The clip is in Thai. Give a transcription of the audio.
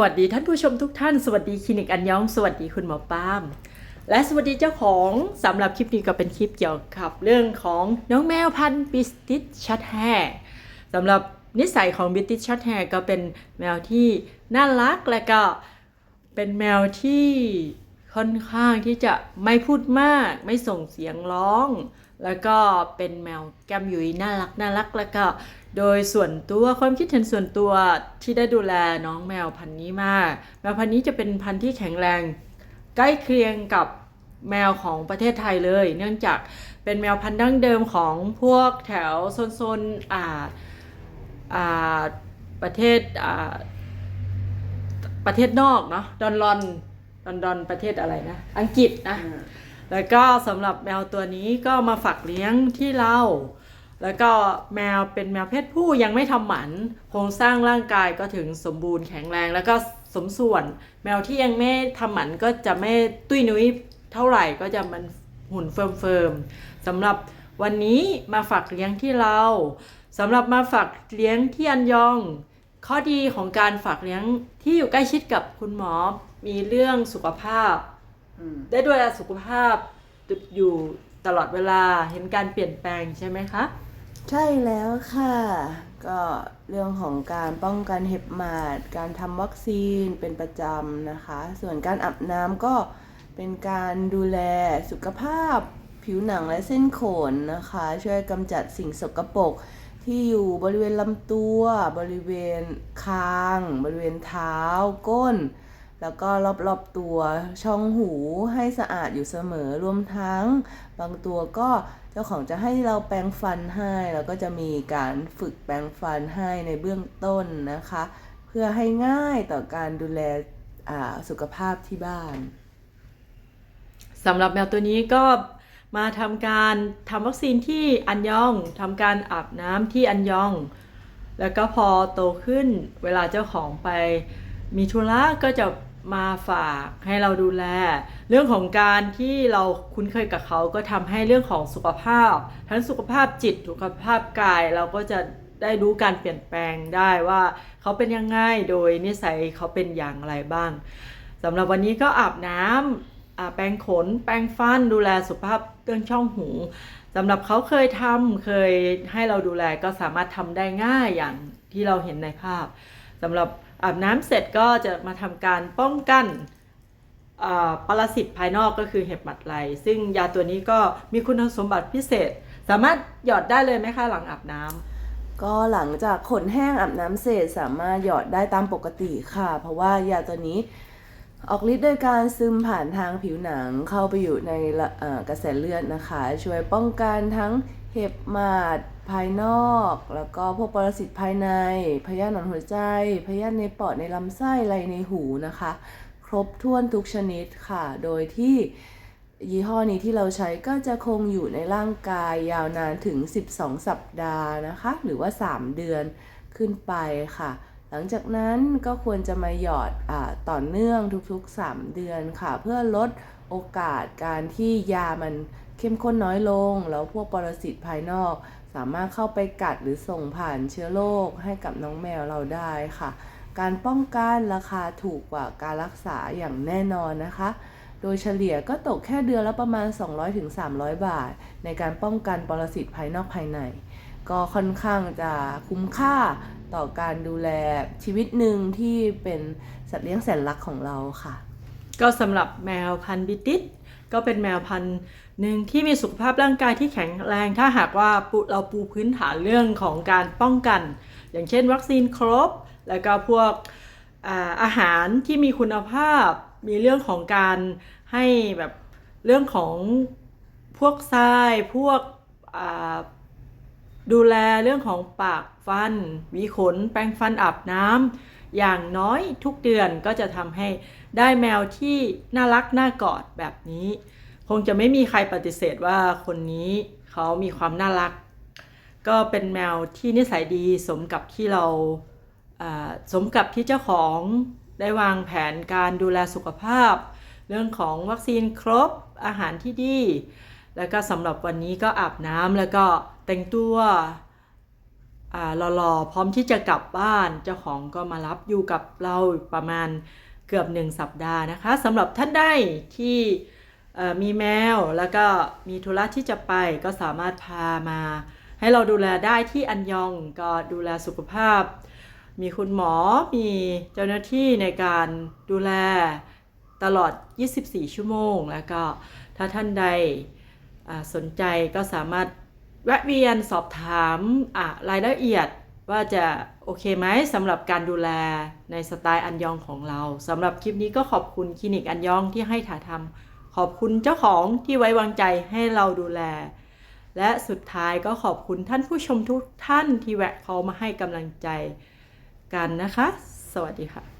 วัสดีท่านผู้ชมทุกท่าน สวัสดีคลินิกอันยอง สวัสดีคุณหมอป้าม และสวัสดีเจ้าของสำหรับคลิปนี้ก็เป็นคลิปเกี่ยวกับเรื่องของน้องแมวพันธุ์บิสติชช็อตแฮร์สำหรับนิสัยของบิสติชช็อตแฮร์ก็เป็นแมวที่น่ารักและก็เป็นแมวที่ ค่อนข้างที่จะไม่พูดมาก ไม่ส่งเสียงร้อง แล้วก็เป็นแมวแก้มยุยน่ารักน่ารักแล้วก็ โดยส่วนตัวความคิดเห็นส่วนตัวที่ได้ดูแลน้องแมวพันธุ์นี้มาก แมวพันธุ์นี้จะเป็นพันธุ์ที่แข็งแรง ใกล้เคียงกับแมวของประเทศไทยเลย เนื่องจากเป็นแมวพันธุ์ดั้งเดิมของพวกแถวโซนๆอ่าอ่าประเทศอ่าประเทศนอกเนาะดอนลอน ดอนดอนประเทศอะไรนะ อังกฤษนะ แล้วก็สำหรับแมวตัวนี้ก็มาฝากเลี้ยงที่เรา แล้วก็แมวเป็นแมวเพศผู้ยังไม่ทำหมัน โครงสร้างร่างกายก็ถึงสมบูรณ์แข็งแรง แล้วก็สมส่วน แมวที่ยังไม่ทำหมันก็จะไม่ตุ้ยนุ้ยเท่าไหร่ก็จะมันหุ่นเฟิร์มเฟิร์มๆสำหรับวันนี้มาฝากเลี้ยงที่เราสำหรับมาฝากเลี้ยงที่อันยอง ข้อดีของการฝากเลี้ยงที่อยู่ใกล้ชิดกับคุณหมอมีเรื่องสุขภาพ ได้ดูแลสุขภาพอยู่ตลอดเวลาเห็นการเปลี่ยนแปลงใช่ไหมคะ ใช่แล้วค่ะ ก็เรื่องของการป้องกันเห็บหมาดการทำวัคซีนเป็นประจำนะคะ ส่วนการอาบน้ำก็เป็นการดูแลสุขภาพผิวหนังและเส้นขนนะคะ ช่วยกำจัดสิ่งสกปรก ที่อยู่บริเวณลำตัว บริเวณคาง บริเวณเท้า ก้น แล้วก็รอบๆตัวช่องหูให้สะอาดอยู่เสมอรวมทั้ง บางตัวก็เจ้าของจะให้เราแปรงฟันให้ แล้วก็จะมีการฝึกแปรงฟันให้ในเบื้องต้นนะคะ เพื่อให้ง่ายต่อการดูแลสุขภาพที่บ้านสำหรับแมวตัวนี้ก็ มาทำการทำวัคซีนที่อันยองทำการอาบน้ำที่อันยอง แล้วก็พอโตขึ้นเวลาเจ้าของไป มีธุระก็จะมาฝากให้เราดูแล เรื่องของการที่เราคุ้นเคยกับเขาก็ทำให้เรื่องของสุขภาพ ทั้งสุขภาพจิตสุขภาพกายเราก็จะได้รู้การเปลี่ยนแปลงได้ว่าเขาเป็นยังไงโดยนิสัยเขาเป็นอย่างไรบ้างสำหรับวันนี้ก็อาบน้ำอ่า แปรงขน แปรงฟันดูแลสุขภาพเรื่องช่องหูสำหรับเขาเคยทำเคยให้เราดูแลก็สามารถทำได้ง่ายอย่างที่เราเห็นในภาพสำหรับอาบน้ำเสร็จก็จะมาทำการป้องกันอาปรสิตภายนอกก็คือเห็บหมัดไหลซึ่งยาตัวนี้ก็มีคุณสมบัติพิเศษ สามารถหยอดได้เลยไหมคะหลังอาบน้ำก็หลังจากขนแห้งอาบน้ำเสร็จสามารถหยอดได้ตามปกติค่ะ เพราะว่ายาตัวนี้ ออกฤทธิ์โดยการซึมผ่านทางผิวหนังเข้าไปอยู่ในกระแสเลือดนะคะ ช่วยป้องกันทั้งเห็บหมาดภายนอก แล้วก็พวกปรสิตภายใน พยาธิหนอนหัวใจ พยาธิในปอดในลำไส้ไรในหูนะคะ ครบถ้วนทุกชนิดค่ะ โดยที่ยี่ห้อนี้ที่เราใช้ก็จะคงอยู่ในร่างกายยาวนานถึง 12 สัปดาห์นะคะ หรือว่า 3 เดือนขึ้นไปค่ะ หลังจากนั้นก็ควรจะมาหยอดอต่อเนื่องทุกๆ 3 เดือนค่ะ เพื่อลดโอกาสการที่ยามันเข้มข้นน้อยลง แล้วพวกปรสิตภายนอก สามารถเข้าไปกัดหรือส่งผ่านเชื้อโรคให้กับน้องแมวเราได้ค่ะ การป้องกันราคาถูกกว่าการรักษาอย่างแน่นอนนะคะ โดยเฉลี่ยก็ตกแค่เดือนละประมาณ 200-300 บาท ในการป้องกันปรสิตภายนอกภายใน ก็ค่อนข้างจะคุ้มค่า ต่อการดูแลชีวิตหนึ่งที่เป็นสัตว์เลี้ยงแสนรักของเราค่ะ ก็สำหรับแมวพันธุ์บิติสก็เป็นแมวพันธุ์หนึ่งที่มีสุขภาพร่างกายที่แข็งแรง ถ้าหากว่าเราปูพื้นฐานเรื่องของการป้องกัน อย่างเช่น วัคซีนครบ แล้วก็พวกอาหารที่มีคุณภาพ มีเรื่องของการให้แบบเรื่องของพวกทรายพวก ดูแลเรื่องของปากฟันหวีขน แปรงฟันอาบน้ำอย่างน้อยทุกเดือนก็จะทำให้ได้แมวที่น่ารักน่ากอดแบบนี้ คงจะไม่มีใครปฏิเสธว่าคนนี้เขามีความน่ารัก ก็เป็นแมวที่นิสัยดีสมกับที่เราสมกับที่เจ้าของได้วางแผนการดูแลสุขภาพ เรื่องของวัคซีนครบอาหารที่ดี แล้วก็สำหรับวันนี้ก็อาบน้ำแล้วก็แต่งตัวอ่ารอๆพร้อมที่จะกลับบ้านเจ้าของก็มารับอยู่กับเราประมาณเกือบหนึ่งสัปดาห์นะคะสำหรับท่านใดที่มีแมวแล้วก็มีธุระที่จะไปก็สามารถพามา ให้เราดูแลได้ที่อันยองก็ดูแลสุขภาพ มีคุณหมอมีเจ้าหน้าที่ในการดูแลตลอด 24 ชั่วโมง แล้วก็ถ้าท่านใด สนใจก็สามารถแวะเวียนสอบถามรายละเอียดว่าจะโอเคไหมสำหรับการดูแลในสไตล์อันยองของเราสำหรับคลิปนี้ก็ขอบคุณคลินิกอันยองที่ให้ถ่ายทำขอบคุณเจ้าของที่ไว้วางใจให้เราดูแล และสุดท้ายก็ขอบคุณท่านผู้ชมทุกท่านที่แวะเขามาให้กำลังใจกันนะคะ สวัสดีค่ะ